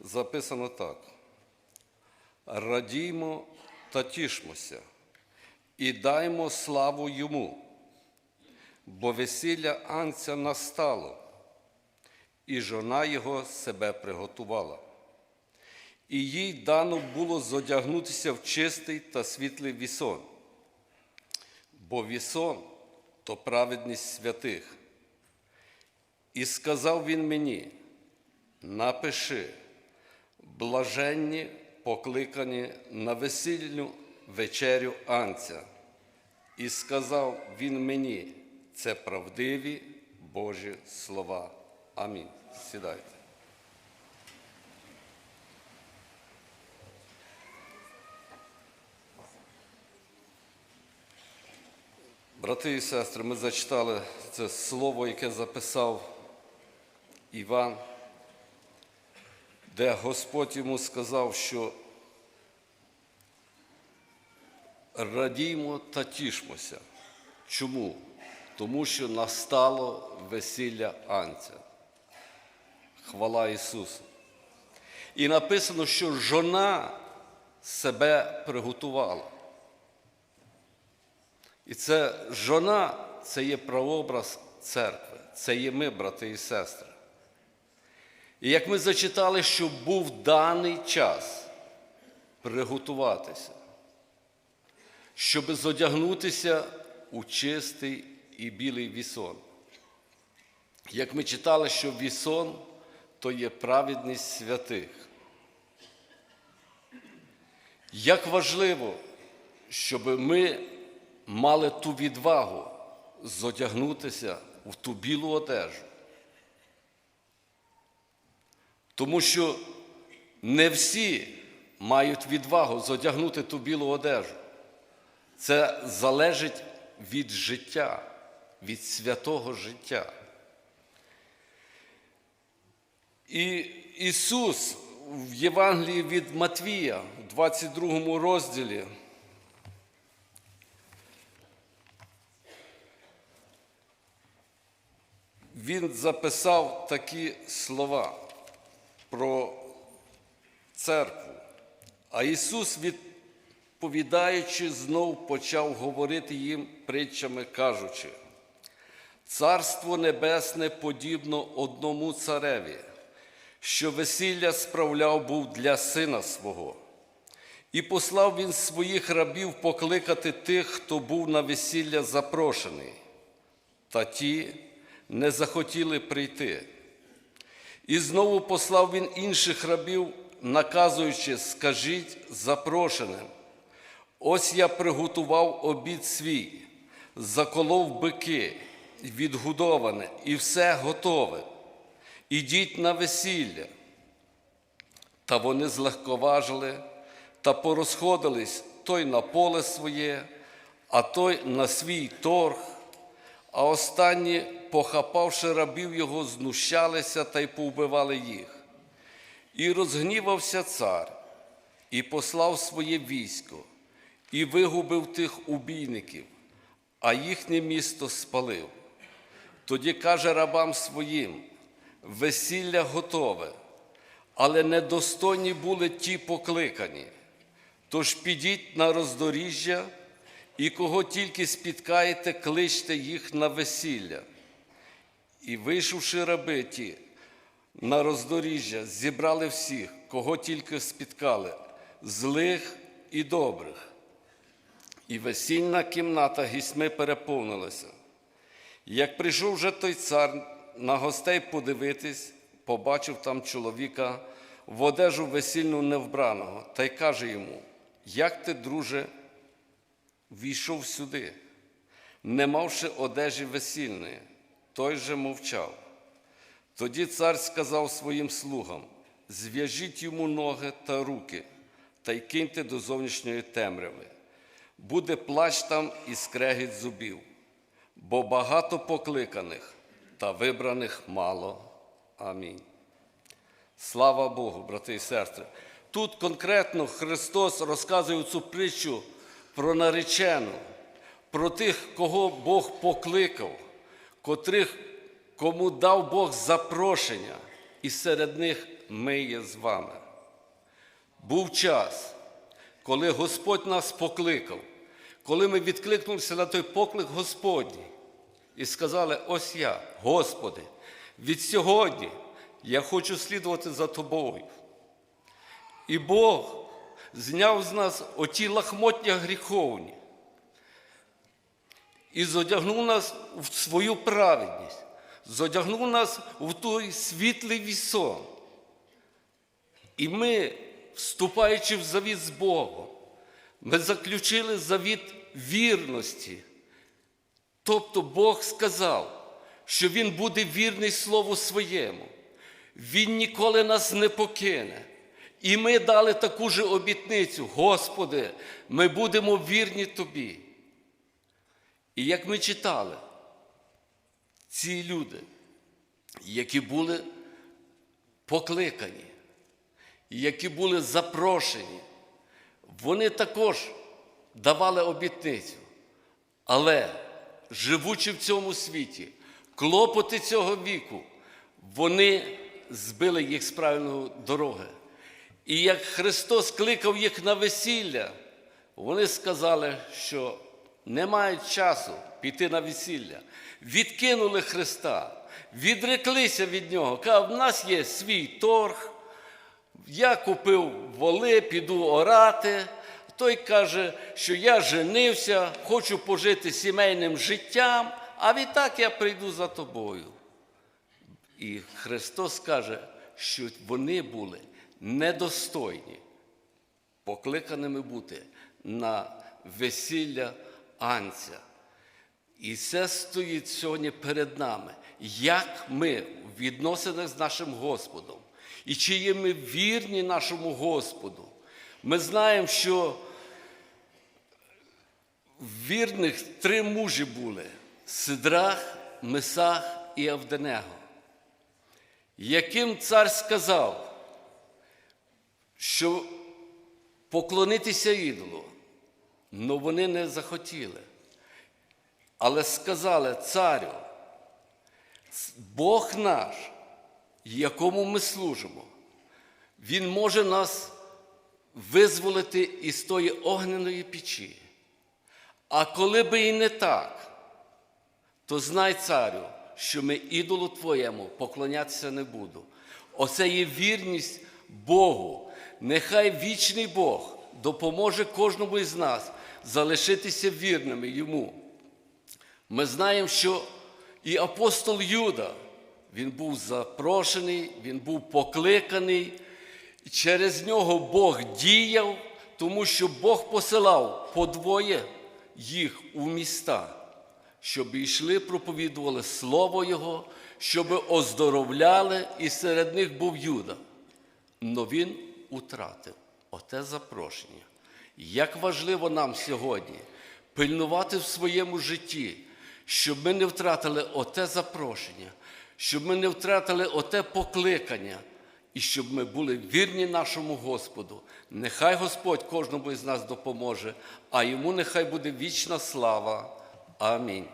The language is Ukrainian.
записано так: радіймо та тішмося, і даймо славу йому, бо весілля Анця настало, і жона його себе приготувала. І їй дано було зодягнутися в чистий та світлий вісон, бо вісон то праведність святих. І сказав він мені: напиши, блаженні покликані на весільну вечерю Анця. І сказав він мені, це правдиві Божі слова. Амінь. Сідайте. Брати і сестри, ми зачитали це слово, яке записав Іван, де Господь йому сказав, що радіймо та тішмося. Чому? Тому що настало весілля Анця. Хвала Ісусу. І написано, що жона себе приготувала. І це жона це є прообраз церкви, це є ми, брати і сестри. І як ми зачитали, що був даний час приготуватися, щоб зодягнутися у чистий і білий вісон. Як ми читали, що вісон то є праведність святих. Як важливо, щоб ми мали ту відвагу зодягнутися в ту білу одежу. Тому що не всі мають відвагу зодягнути ту білу одежу. Це залежить від життя, від святого життя. І Ісус в Євангелії від Матвія, в 22 розділі, він записав такі слова про церкву. А Ісус, відповідаючи, знов почав говорити їм притчами, кажучи, Царство Небесне подібно одному цареві, що весілля справляв був для сина свого. І послав він своїх рабів покликати тих, хто був на весілля запрошений, та ті не захотіли прийти. І знову послав він інших рабів, наказуючи, скажіть запрошеним, ось я приготував обід свій, заколов бики, відгудоване, і все готове. Ідіть на весілля. Та вони злегковажили та порозходились той на поле своє, а той на свій торг, а останні, похапавши рабів його, знущалися та й повбивали їх. І розгнівався цар, і послав своє військо, і вигубив тих убійників, а їхнє місто спалив. Тоді каже рабам своїм: весілля готове, але недостойні були ті покликані. Тож підіть на роздоріжжя, і кого тільки спіткаєте, кличте їх на весілля. І, вийшовши раби ті на роздоріжжя, зібрали всіх, кого тільки спіткали, злих і добрих. І весільна кімната гісьми переповнилася. Як прийшов вже той цар на гостей подивитись, побачив там чоловіка в одежу весільну невбраного, та й каже йому: Як ти, друже, війшов сюди, не мавши одежі весільної, той же мовчав. Тоді цар сказав своїм слугам: зв'яжіть йому ноги та руки, та й киньте до зовнішньої темряви. Буде плач там і скрегіт зубів, бо багато покликаних та вибраних мало. Амінь. Слава Богу, брати і сестри. Тут конкретно Христос розказує цю притчу про наречену, про тих, кого Бог покликав, котрих, кому дав Бог запрошення, і серед них ми є з вами. Був час, коли Господь нас покликав, коли ми відкликнулися на той поклик Господній і сказали: ось я, Господи, від сьогодні я хочу слідувати за Тобою. І Бог зняв з нас оті лахмотня гріховні і зодягнув нас в свою праведність, зодягнув нас в той світлий вісон. І ми, вступаючи в завіт з Богом, ми заключили завіт вірності. Тобто Бог сказав, що Він буде вірний Слову своєму. Він ніколи нас не покине. І ми дали таку же обітницю, Господи, ми будемо вірні Тобі. І як ми читали, ці люди, які були покликані, які були запрошені, вони також давали обітницю. Але, живучи в цьому світі, клопоти цього віку, вони збили їх з правильної дороги. І як Христос кликав їх на весілля, вони сказали, що не мають часу піти на весілля. Відкинули Христа, відреклися від Нього. Кажуть, в нас є свій торг, я купив воли, піду орати. Той каже, що я женився, хочу пожити сімейним життям, а відтак я прийду за тобою. І Христос каже, що вони були недостойні, покликаними бути на весілля Анця. І це стоїть сьогодні перед нами, як ми в відносинах з нашим Господом, і чи є ми вірні нашому Господу. Ми знаємо, що вірних три мужі були Сидрах, Месах і Авденего, яким цар сказав, що поклонитися ідолу, але вони не захотіли. Але сказали царю, Бог наш, якому ми служимо, Він може нас визволити із тої огненої печі. А коли би і не так, то знай, царю, що ми ідолу твоєму поклонятися не буду. Оце є вірність Богу. Нехай вічний Бог допоможе кожному із нас залишитися вірними йому. Ми знаємо, що і апостол Юда, він був запрошений, він був покликаний, і через нього Бог діяв, тому що Бог посилав по двоє їх у міста, щоб йшли, проповідували Слово Його, щоб оздоровляли, і серед них був Юда. Но він утратив оте запрошення. Як важливо нам сьогодні пильнувати в своєму житті, щоб ми не втратили оте запрошення, щоб ми не втратили оте покликання, і щоб ми були вірні нашому Господу. Нехай Господь кожному із нас допоможе, а йому нехай буде вічна слава. Амінь.